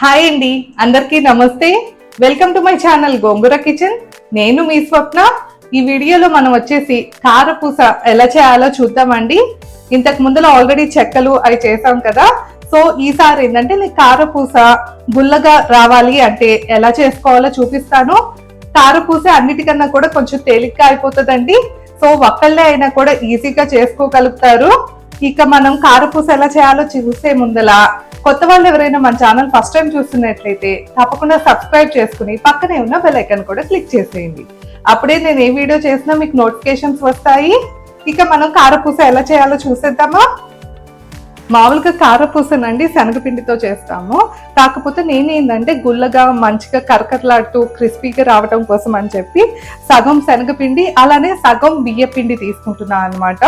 Hi అండి అందరికీ నమస్తే. Welcome to my channel Gongura kitchen నేను మీ స్వప్న. ఈ వీడియోలో మనం వచ్చేసి కారపూస ఎలా చేయాలో చూద్దామండి. ఇంతకు ముందులో ఆల్రెడీ చెక్కలు అవి చేసాం కదా. సో ఈసారి ఏంటంటే నేను కారపూస గుల్లగా రావాలి అంటే ఎలా చేసుకోవాలో చూపిస్తాను. కారపూస అన్నిటికన్నా కూడా కొంచెం తేలిగ్గా అయిపోతుందండి. సో ఒక్కళ్ళే అయినా కూడా ఈజీగా చేసుకోగలుగుతారు. ఇక మనం కారపూస ఎలా చేయాలో చూసే ముందల కొత్త వాళ్ళు ఎవరైనా మన ఛానల్ ఫస్ట్ టైం చూస్తున్నట్లయితే తప్పకుండా సబ్స్క్రైబ్ చేసుకుని పక్కనే ఉన్న బెల్ ఐకాన్ కూడా క్లిక్ చేసేయండి. అప్పుడే నేను ఏ వీడియో చేసినా మీకు నోటిఫికేషన్స్ వస్తాయి. ఇక మనం కారపూస ఎలా చేయాలో చూసేద్దామా? మామూలుగా కారపూసనండి శనగపిండితో చేస్తాము. కాకపోతే నేనేందంటే గుల్లగా మంచిగా కరకరలాడుతూ క్రిస్పీగా రావడం కోసం అని చెప్పి సగం శనగపిండి అలానే సగం బియ్యపిండి తీసుకుంటున్నాను అనమాట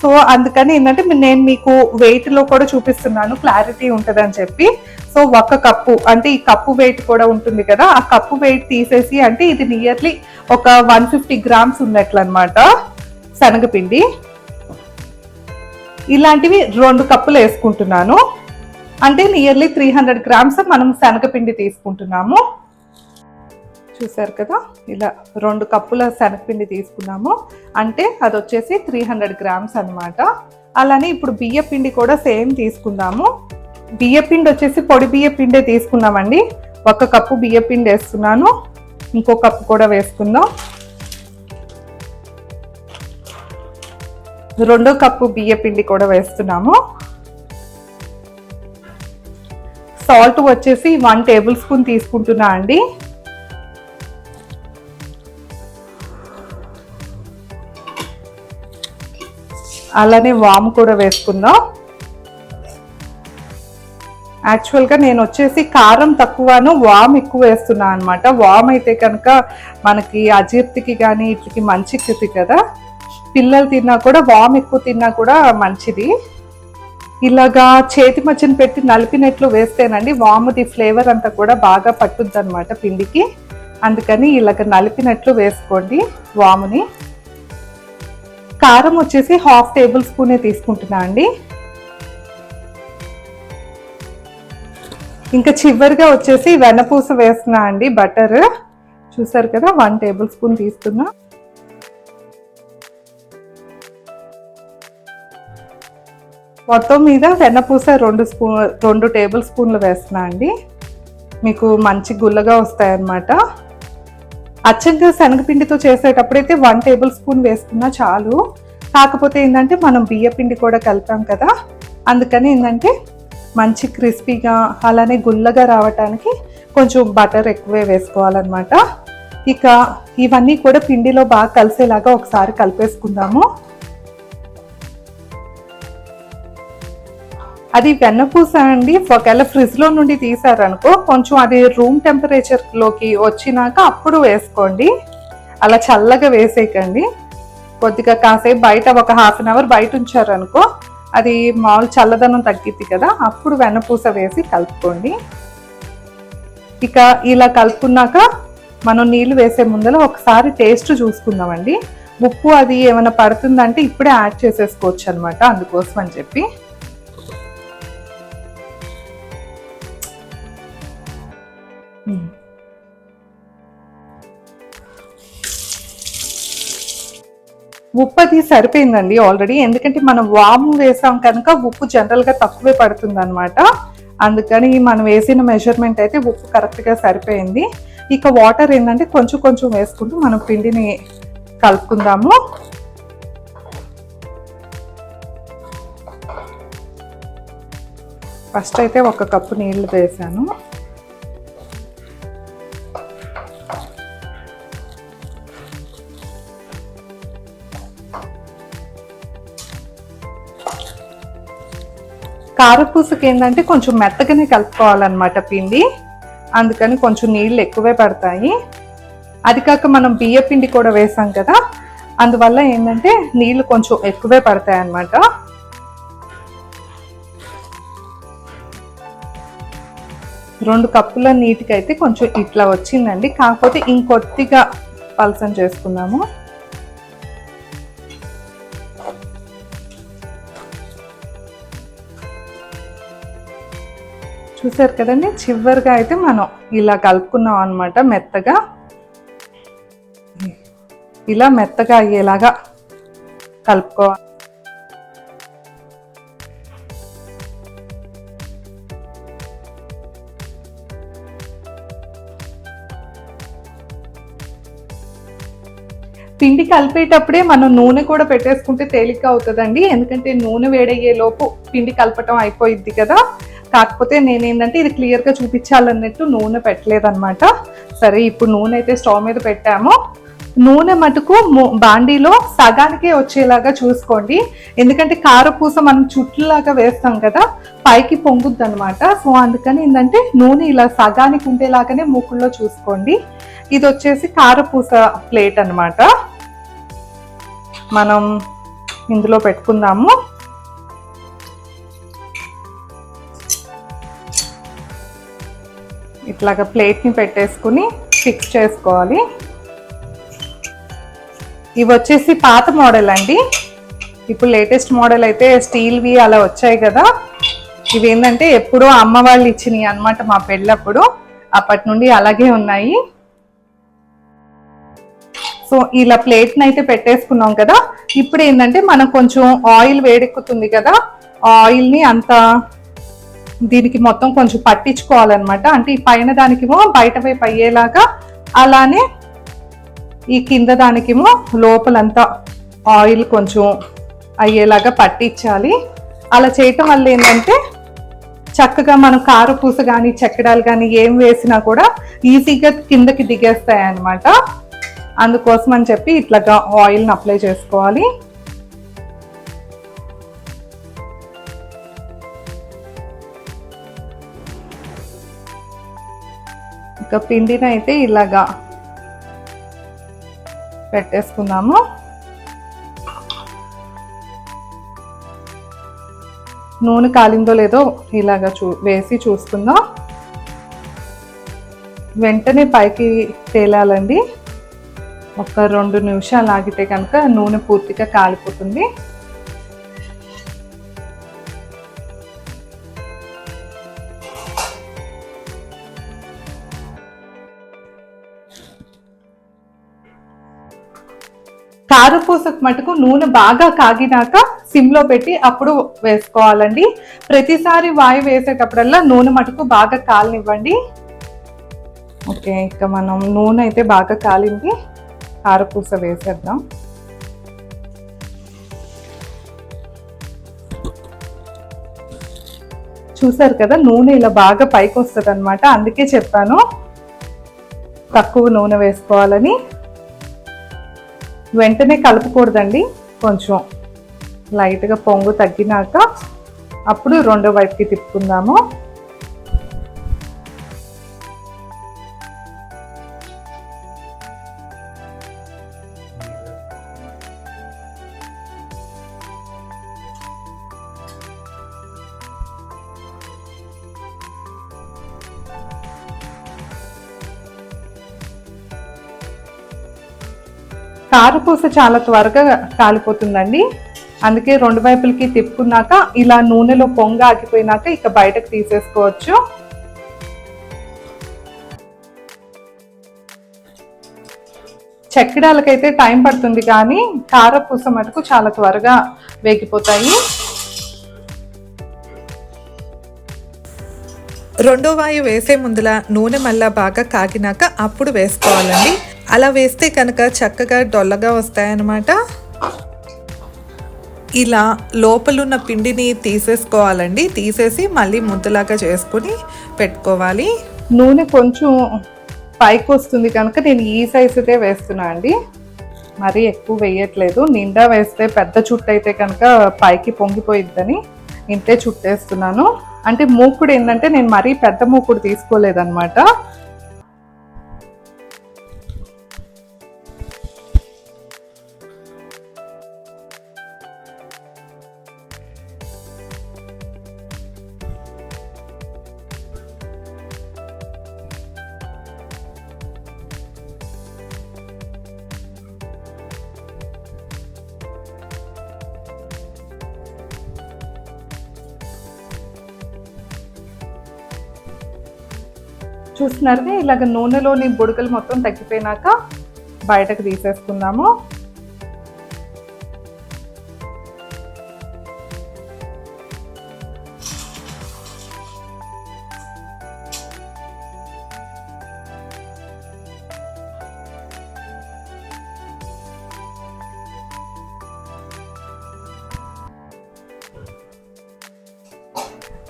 సో అందుకని ఏంటంటే నేను మీకు వెయిట్లో కూడా చూపిస్తున్నాను క్లారిటీ ఉంటుందని చెప్పి. సో ఒక కప్పు అంటే ఈ కప్పు వెయిట్ కూడా ఉంటుంది కదా ఆ కప్పు వెయిట్ తీసేసి అంటే ఇది నియర్లీ ఒక వన్ ఫిఫ్టీ గ్రామ్స్ ఉన్నట్లు అనమాట శనగపిండి. ఇలాంటివి రెండు కప్పులు వేసుకుంటున్నాను. అంటే నియర్లీ త్రీ హండ్రెడ్ గ్రామ్స్ మనం శనగపిండి తీసుకుంటున్నాము. చూసారు కదా? ఇలా రెండు కప్పుల శనగపిండి తీసుకున్నాము. అంటే అది వచ్చేసి త్రీ హండ్రెడ్ గ్రామ్స్ అనమాట అలానే ఇప్పుడు బియ్యపిండి కూడా సేమ్ తీసుకుందాము. బియ్యపిండి వచ్చేసి పొడి బియ్యపిండే తీసుకున్నామండి. ఒక కప్పు బియ్యపిండి వేస్తున్నాను. ఇంకో కప్పు కూడా వేసుకుందాం. రెండో కప్పు బియ్యపిండి కూడా వేస్తున్నాము. సాల్ట్ వచ్చేసి వన్ టేబుల్ స్పూన్ తీసుకుంటున్నా అండి. అలానే వామ్ కూడా వేసుకుందాం. యాక్చువల్గా నేను వచ్చేసి కారం తక్కువను వామ్ ఎక్కువ వేస్తున్నాను అనమాట వామ్ అయితే కనుక మనకి అజీర్తికి కానీ ఇట్లకి మంచి కృతి కదా. పిల్లలు తిన్నా కూడా వామ్ ఎక్కువ తిన్నా కూడా మంచిది. ఇలాగా చేతి మధ్యన పెట్టి నలిపినట్లు వేస్తేనండి వాముది ఫ్లేవర్ అంతా కూడా బాగా పట్టుద్ది అనమాట పిండికి. అందుకని ఇలాగ నలిపినట్లు వేసుకోండి వాముని. కారం వచ్చేసి హాఫ్ టేబుల్ స్పూనే తీసుకుంటున్నా అండి. ఇంకా చివరిగా వచ్చేసి వెన్నపూస వేస్తున్నా అండి బటర్. చూసారు కదా వన్ టేబుల్ స్పూన్ తీసుకున్నా. మొత్తం మీద వెన్నపూస రెండు స్పూన్ రెండు టేబుల్ స్పూన్లు వేస్తున్నా అండి. మీకు మంచి గుల్లగా వస్తాయన్నమాట. అచ్చంగా శనగపిండితో చేసేటప్పుడైతే వన్ టేబుల్ స్పూన్ వేసుకున్నా చాలు. కాకపోతే ఏంటంటే మనం బియ్యపిండి కూడా కలిపాం కదా. అందుకని ఏంటంటే మంచి క్రిస్పీగా అలానే గుల్లగా రావటానికి కొంచెం బటర్ ఎక్కువే వేసుకోవాలన్నమాట. ఇక ఇవన్నీ కూడా పిండిలో బాగా కలిసేలాగా ఒకసారి కలిపేసుకుందాము. అది వెన్నపూస అండి ఒకవేళ ఫ్రిడ్జ్లో నుండి తీసారనుకో కొంచెం అది రూమ్ టెంపరేచర్లోకి వచ్చినాక అప్పుడు వేసుకోండి. అలా చల్లగా వేసేయకండి. కొద్దిగా కాసేపు బయట ఒక హాఫ్ అన్ అవర్ బయట ఉంచారనుకో అది మామూలు చల్లదనం తగ్గిద్ది కదా అప్పుడు వెన్నపూస వేసి కలుపుకోండి. ఇక ఇలా కలుపుకున్నాక మనం నీళ్ళు వేసే ముందర ఒకసారి టేస్ట్ చూసుకుందామండి. ఉప్పు అది ఏమైనా పడుతుందంటే ఇప్పుడే యాడ్ చేసేసుకోవచ్చు అనమాట అందుకోసం అని చెప్పి. ఉప్పు అది సరిపోయిందండి ఆల్రెడీ ఎందుకంటే మనం వాము వేసాం కనుక ఉప్పు జనరల్గా తక్కువే పడుతుంది అనమాట అందుకని మనం వేసిన మెజర్మెంట్ అయితే ఉప్పు కరెక్ట్గా సరిపోయింది. ఇక వాటర్ ఏంటంటే కొంచెం కొంచెం వేసుకుంటూ మనం పిండిని కలుపుకుందాము. ఫస్ట్ అయితే ఒక కప్పు నీళ్ళు వేసాను. కారపూసకి ఏంటంటే కొంచెం మెత్తగానే కలుపుకోవాలన్నమాట పిండి. అందుకని కొంచెం నీళ్ళు ఎక్కువే పడతాయి. అది కాక మనం బియ్య పిండి కూడా వేసాం కదా అందువల్ల ఏంటంటే నీళ్ళు కొంచెం ఎక్కువే పడతాయి అన్నమాట రెండు కప్పుల నీటికి అయితే కొంచెం ఇట్లా వచ్చిందండి. కాకపోతే ఇంకొద్దిగా పలసం చేసుకుందాము. చూసారు కదండి? చివరిగా అయితే మనం ఇలా కలుపుకున్నాం అనమాట మెత్తగా. ఇలా మెత్తగా అయ్యేలాగా కలుపుకోవాలి. పిండి కలిపేటప్పుడే మనం నూనె కూడా పెట్టేసుకుంటే తేలిక అవుతుందండి. ఎందుకంటే నూనె వేడయ్యే లోపు పిండి కలపటం అయిపోయిద్ది కదా. కాకపోతే నేనేంటంటే ఇది క్లియర్గా చూపించాలన్నట్టు నూనె పెట్టలేదన్నమాట. సరే ఇప్పుడు నూనె అయితే స్టవ్ మీద పెట్టాము. నూనె మటుకు బాండీలో సగానికే వచ్చేలాగా చూసుకోండి. ఎందుకంటే కారపూస మనం చుట్టులాగా వేస్తాం కదా పైకి పొంగుద్ది అనమాట సో అందుకని ఏంటంటే నూనె ఇలా సగానికి ఉండేలాగానే మూకుల్లో చూసుకోండి. ఇది వచ్చేసి కారపూస ప్లేట్ అనమాట మనం ఇందులో పెట్టుకుందాము. ఇట్లాగా ప్లేట్ని పెట్టేసుకుని ఫిక్స్ చేసుకోవాలి. ఇవి వచ్చేసి పాత మోడల్ అండి. ఇప్పుడు లేటెస్ట్ మోడల్ అయితే స్టీల్వి అలా వచ్చాయి కదా. ఇవి ఏంటంటే ఎప్పుడో అమ్మ వాళ్ళు ఇచ్చినాయి అన్నమాట మా పెళ్ళప్పుడు. అప్పటి నుండి అలాగే ఉన్నాయి. సో ఇలా ప్లేట్ని అయితే పెట్టేసుకున్నాం కదా. ఇప్పుడు ఏంటంటే మనం కొంచెం ఆయిల్ వేడెక్కుతుంది కదా. ఆయిల్ని అంత దీనికి మొత్తం కొంచెం పట్టించుకోవాలన్నమాట. అంటే ఈ పైన దానికేమో బయట వైపు అయ్యేలాగా అలానే ఈ కింద దానికేమో లోపలంతా ఆయిల్ కొంచెం అయ్యేలాగా పట్టించాలి. అలా చేయటం వల్ల ఏంటంటే చక్కగా మనం కారపూస కానీ చెక్కడాలు కానీ ఏం వేసినా కూడా ఈజీగా కిందకి దిగేస్తాయి అనమాట అందుకోసం అని చెప్పి ఇట్లాగా ఆయిల్ని అప్లై చేసుకోవాలి. ఇంకా పిండిని అయితే ఇలాగా పెట్టేసుకుందాము. నూనె కాలిందో లేదో ఇలాగా చూ వేసి చూసుకుందాం. వెంటనే పైకి తేలాలండి. ఒక రెండు నిమిషాలు ఆగితే కనుక నూనె పూర్తిగా కాలిపోతుంది. కారపూసకు మటుకు నూనె బాగా కాగినాక సిమ్లో పెట్టి అప్పుడు వేసుకోవాలండి. ప్రతిసారి వాయు వేసేటప్పుడల్లా నూనె మటుకు బాగా కాలనివ్వండి. ఓకే ఇక మనం నూనె అయితే బాగా కాలింది. కారపూస వేసేద్దాం. చూసారు కదా నూనె ఇలా బాగా పైకి వస్తుంది అందుకే చెప్పాను తక్కువ నూనె వేసుకోవాలని. వెంటనే కలపకూడదండి. కొంచెం లైట్గా పొంగు తగ్గినాక అప్పుడు రెండో వైపుకి తిప్పుకుందాము. కారపూస చాలా త్వరగా కాలిపోతుందండి. అందుకే రెండు వైపులకి తిప్పుకున్నాక ఇలా నూనెలో పొంగ ఆగిపోయినాక ఇక బయటకు తీసేసుకోవచ్చు. చెక్కడాలకైతే టైం పడుతుంది కానీ కారపూస మటుకు చాలా త్వరగా వేగిపోతాయి. రెండో వాయు వేసే ముందుల నూనె మళ్ళా బాగా కాగినాక అప్పుడు వేసుకోవాలండి. అలా వేస్తే కనుక చక్కగా డొల్లగా వస్తాయన్నమాట. ఇలా లోపలున్న పిండిని తీసేసుకోవాలండి. తీసేసి మళ్ళీ ముద్దలాగా చేసుకుని పెట్టుకోవాలి. నూనె కొంచెం పైకి వస్తుంది కనుక నేను ఈ సైజుదే వేస్తున్నా అండి. మరీ ఎక్కువ వేయట్లేదు. నిండా వేస్తే పెద్ద చుట్టు అయితే కనుక పైకి పొంగిపోయిద్దని ఇంతే చుట్టేస్తున్నాను. అంటే మూకుడు ఏంటంటే నేను మరీ పెద్ద మూకుడు తీసుకోలేదన్నమాట. చూస్తున్నారుగా ఇలాగ నూనెలోని బుడగలు మొత్తం తగ్గిపోయినాక బయటకు తీసేసుకుందాము.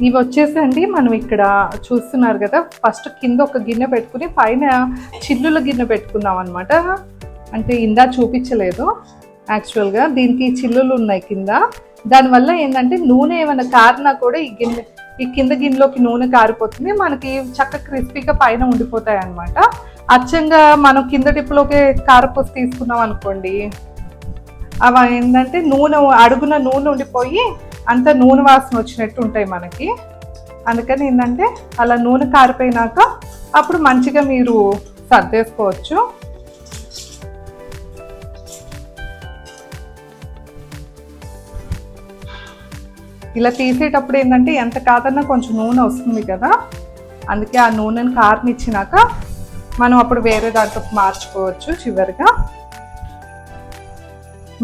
ఇవి వచ్చేసండి. మనం ఇక్కడ చూస్తున్నారు కదా ఫస్ట్ కింద ఒక గిన్నె పెట్టుకుని పైన చిల్లుల గిన్నె పెట్టుకున్నాం అనమాట అంటే ఇందా చూపించలేదు యాక్చువల్గా. దీనికి చిల్లులు ఉన్నాయి కింద. దానివల్ల ఏంటంటే నూనె ఏమైనా కారినా కూడా ఈ గిన్నె ఈ కింద గిన్నెలోకి నూనె కారిపోతుంది. మనకి చక్క క్రిస్పీగా పైన ఉండిపోతాయి అనమాట అచ్చంగా మనం కింద టిప్పులోకి కారపూస తీసుకున్నాం అనుకోండి అవి ఏంటంటే నూనె అడుగున నూనె ఉండిపోయి అంత నూనె వాసన వచ్చినట్టు ఉంటాయి మనకి. అందుకని ఏంటంటే అలా నూనె కారిపోయినాక అప్పుడు మంచిగా మీరు సర్దేసుకోవచ్చు. ఇలా తీసేటప్పుడు ఏంటంటే ఎంత కాదన్నా కొంచెం నూనె వస్తుంది కదా. అందుకే ఆ నూనెని కారనిచ్చినాక మనం అప్పుడు వేరే దాంట్లో మార్చుకోవచ్చు చివరిగా.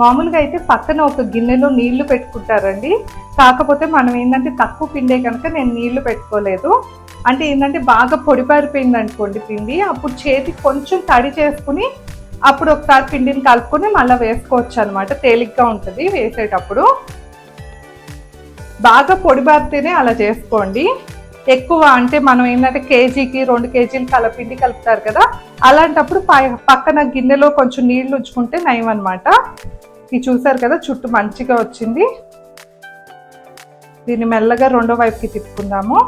మామూలుగా అయితే పక్కన ఒక గిన్నెలో నీళ్ళు పెట్టుకుంటారండి. కాకపోతే మనం ఏంటంటే తక్కువ పిండే కనుక నేను నీళ్ళు పెట్టుకోలేదు. అంటే ఏంటంటే బాగా పొడిపారిపోయింది అనుకోండి పిండి అప్పుడు చేతికి కొంచెం తడి చేసుకుని అప్పుడు ఒకసారి పిండిని కలుపుకొని మళ్ళీ వేసుకోవచ్చు అనమాట తేలిగ్గా ఉంటుంది వేసేటప్పుడు. బాగా పొడిబారితేనే అలా చేసుకోండి. ఎక్కువ అంటే మనం ఏంటంటే కేజీకి రెండు కేజీలు కలపిండి కలుపుతారు కదా అలాంటప్పుడు పక్కన గిన్నెలో కొంచెం నీళ్ళు ఉంచుకుంటే నయం అనమాట ఇది చూసారు కదా చుట్టూ మంచిగా వచ్చింది. దీన్ని మెల్లగా రెండో వైపుకి తిప్పుకుందాము.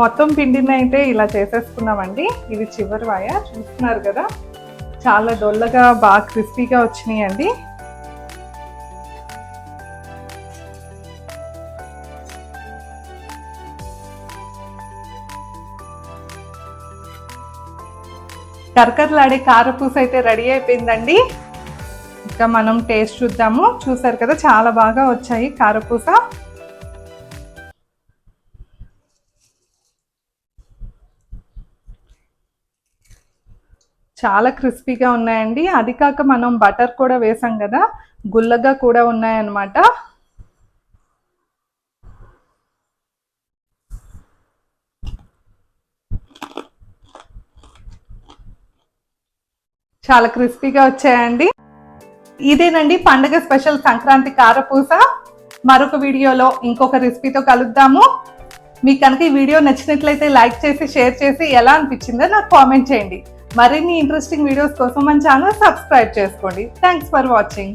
మొత్తం పిండిని అయితే ఇలా చేసేసుకున్నామండి. ఇది చివరి వాయ. చూస్తున్నారు కదా? చాలా డొల్లగా బాగా క్రిస్పీగా వచ్చినాయి అండి కరకరలాడే కారపూస అయితే రెడీ అయిపోయిందండి. ఇంకా మనం టేస్ట్ చూద్దాము. చూసారు కదా? చాలా బాగా వచ్చాయి కారపూస. చాలా క్రిస్పీగా ఉన్నాయండి. అది కాక మనం బటర్ కూడా వేసాం కదా గుల్లగా కూడా ఉన్నాయన్నమాట. చాలా క్రిస్పీగా వచ్చాయండి. ఇదేనండి పండగ స్పెషల్ సంక్రాంతి కారపూస. మరొక వీడియోలో ఇంకొక రెసిపీతో కలుద్దాము. మీకు కనుక ఈ వీడియో నచ్చినట్లయితే లైక్ చేసి షేర్ చేసి ఎలా అనిపించిందో నాకు కామెంట్ చేయండి. మరిన్ని ఇంట్రెస్టింగ్ వీడియోస్ కోసం మన ఛానల్ సబ్స్క్రైబ్ చేసుకోండి. Thanks for watching